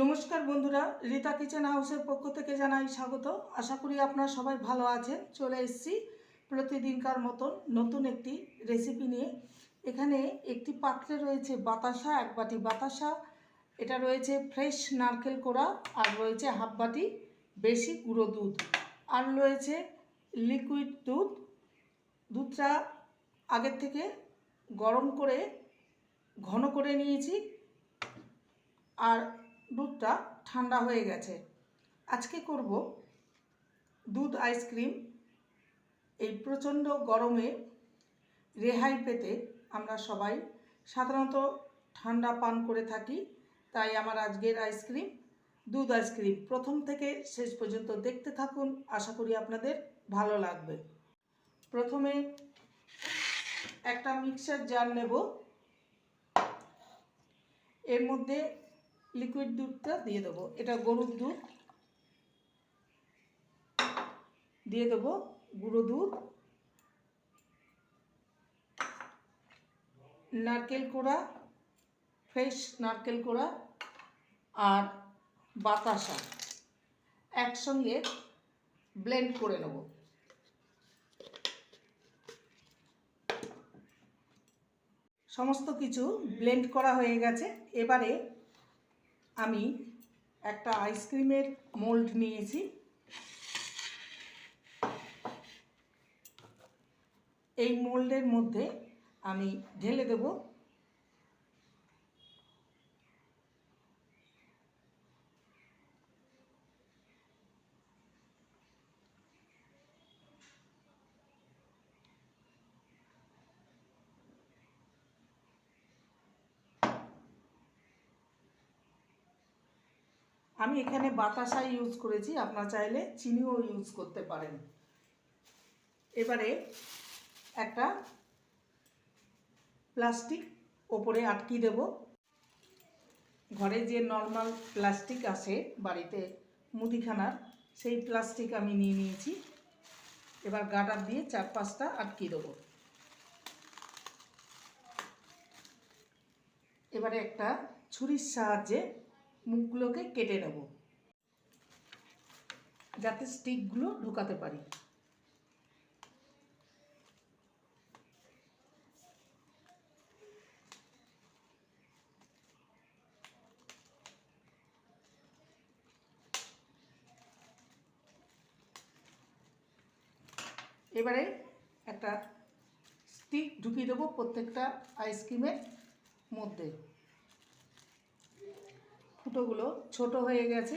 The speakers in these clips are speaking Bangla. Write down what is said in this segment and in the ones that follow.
নমস্কার বন্ধুরা, রীতা কিচেন হাউসের পক্ষ থেকে জানাই স্বাগত। আশা করি আপনারা সবাই ভালো আছেন। চলে এসেছি প্রতিদিনকার মতন নতুন একটি রেসিপি নিয়ে। এখানে একটি পাত্রে রয়েছে বাতাসা, এক বাটি বাতাসা। এটা রয়েছে ফ্রেশ নারকেল কোড়া আর রয়েছে হাফ বাটি বেশি গুঁড়ো দুধ। আর রয়েছে লিকুইড দুধ। দুধটা আগের থেকে গরম করে, ঘন করে নিয়েছি। আর দুধটা ঠান্ডা হয়ে গেছে। আজকে করব দুধ আইসক্রিম এই প্রচণ্ড গরমে রেহাই পেতে আমরা সবাই সাধারণত ঠান্ডা পান করে থাকি, তাই আমার আজকের আইসক্রিম দুধ আইসক্রিম প্রথম থেকে শেষ পর্যন্ত দেখতে থাকুন, আশা করি আপনাদের ভালো লাগবে। প্রথমে একটা মিক্সার জার নেব। এর মধ্যে লিকুইড দুধটা দিয়ে দেবো। এটা গরুর দুধ। দিয়ে দেবো গুঁড়ো দুধ। নারকেল কোড়া, ফ্রেশ নারকেল কোড়া আর বাতাসা একসঙ্গে ব্লেন্ড করে নেব। সমস্ত কিছু ব্লেন্ড করা হয়ে গেছে। এবারে আমি একটা আইসক্রিমের মোল্ড নিয়েছি। এই মোল্ডের মধ্যে আমি ঢেলে দেব আমি এখানে বাতাসা ইউজ করেছি, আপনারা চাইলে চিনিও ইউজ করতে পারেন। এবারে একটা প্লাস্টিক ওপরে আটকিয়ে দেব। ঘরে যে নর্মাল প্লাস্টিক আসে বাড়িতে মুদিখানার, সেই প্লাস্টিক আমি নিয়ে নিয়েছি। এবার গাটার দিয়ে চার পাঁচটা আটকিয়ে দেবো। এবারে একটা ছুরির সাহায্যে মুখগুলোকে কেটে নেব। যাতে স্টিকগুলো ঢোকাতে পারি। এবারে একটা স্টিক ঢুকিয়ে দেবো প্রত্যেকটা আইসক্রিমের মধ্যে। ফুটোগুলো ছোট হয়ে গেছে।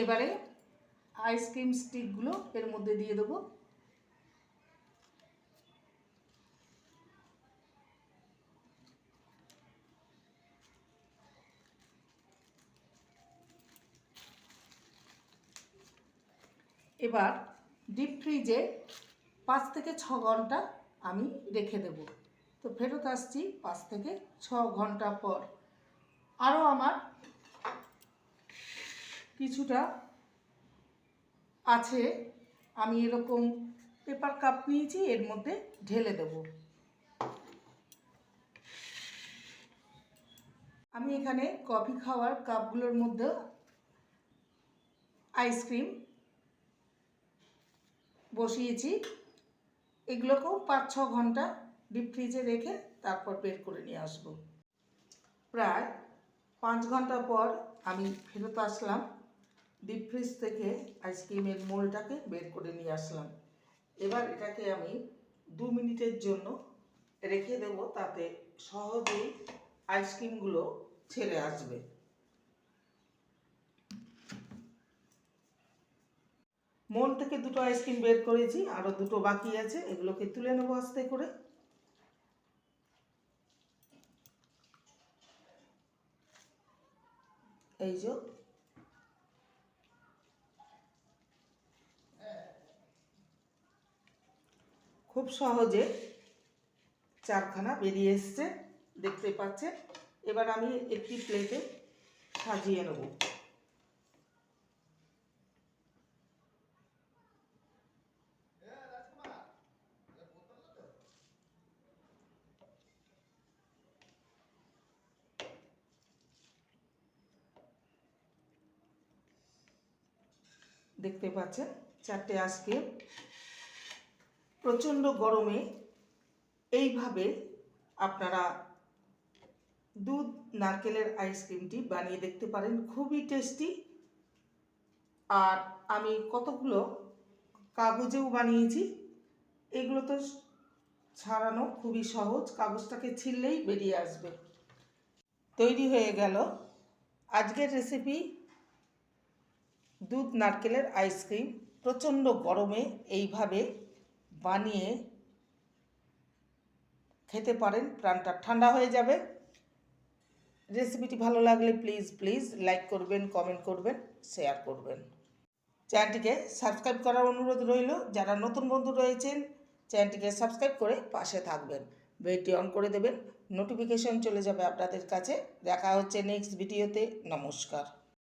এবারে আইসক্রিম স্টিকগুলো এর মধ্যে দিয়ে দেবো। এবার ডিপ ফ্রিজে পাঁচ থেকে ছ ঘণ্টা আমি রেখে দেব। তো ফেরত আসছি পাঁচ থেকে ছ ঘণ্টা পর। আরও আমার কিছুটা আছে, আমি এরকম পেপার কাপ নিয়েছি, এর মধ্যে ঢেলে দেব। আমি এখানে কফি খাওয়ার কাপগুলোর মধ্যে আইসক্রিম বসিয়েছি। এগুলোকেও পাঁচ, ছ ঘণ্টা ডিপ ফ্রিজে রেখে তারপর বের করে নিয়ে আসব। প্রায় পাঁচ ঘণ্টা পর আমি ফেরত আসলাম। ডিপ ফ্রিজ থেকে আইসক্রিমের মোলটাকে বের করে নিয়ে আসলাম। এবার এটাকে আমি দু মিনিটের জন্য রেখে দেব, তাতে সহজেই আইসক্রিমগুলো ছেড়ে আসবে। মোল থেকে দুটো আইসক্রিম বের করেছি আরও দুটো বাকি আছে, এগুলোকে তুলে নেব আস্তে করে। এই যে। খুব সহজে চারখানা বেরিয়ে এসছে, দেখতে পাচ্ছেন। এবার আমি একটি প্লেটে সাজিয়ে নেব। দেখতে পাচ্ছেন, চারটে আজকে। প্রচণ্ড গরমে এইভাবে আপনারা দুধ, নারকেলের আইসক্রিমটি বানিয়ে দেখতে পারেন। খুবই টেস্টি আর আমি কতগুলো কাগজেও বানিয়েছি, এগুলো তো ছাড়ানো খুবই সহজ। কাগজটাকে ছিললেই বেরিয়ে আসবে। তৈরি হয়ে গেল। আজকের রেসিপি দুধ, নারকেলের আইসক্রিম প্রচণ্ড গরমে এইভাবে বানিয়ে খেতে পারেন। প্রাণটা ঠান্ডা হয়ে যাবে। রেসিপিটি ভালো লাগলে প্লিজ প্লিজ লাইক করবেন, কমেন্ট করবেন, শেয়ার করবেন। চ্যানেলটিকে সাবস্ক্রাইব করার অনুরোধ রইল। যারা নতুন বন্ধু রয়েছেন, চ্যানেলটিকে সাবস্ক্রাইব করে পাশে থাকবেন। বেলটি অন করে দেবেন। নোটিফিকেশন চলে যাবে আপনাদের কাছে। দেখা হচ্ছে নেক্সট ভিডিওতে। নমস্কার।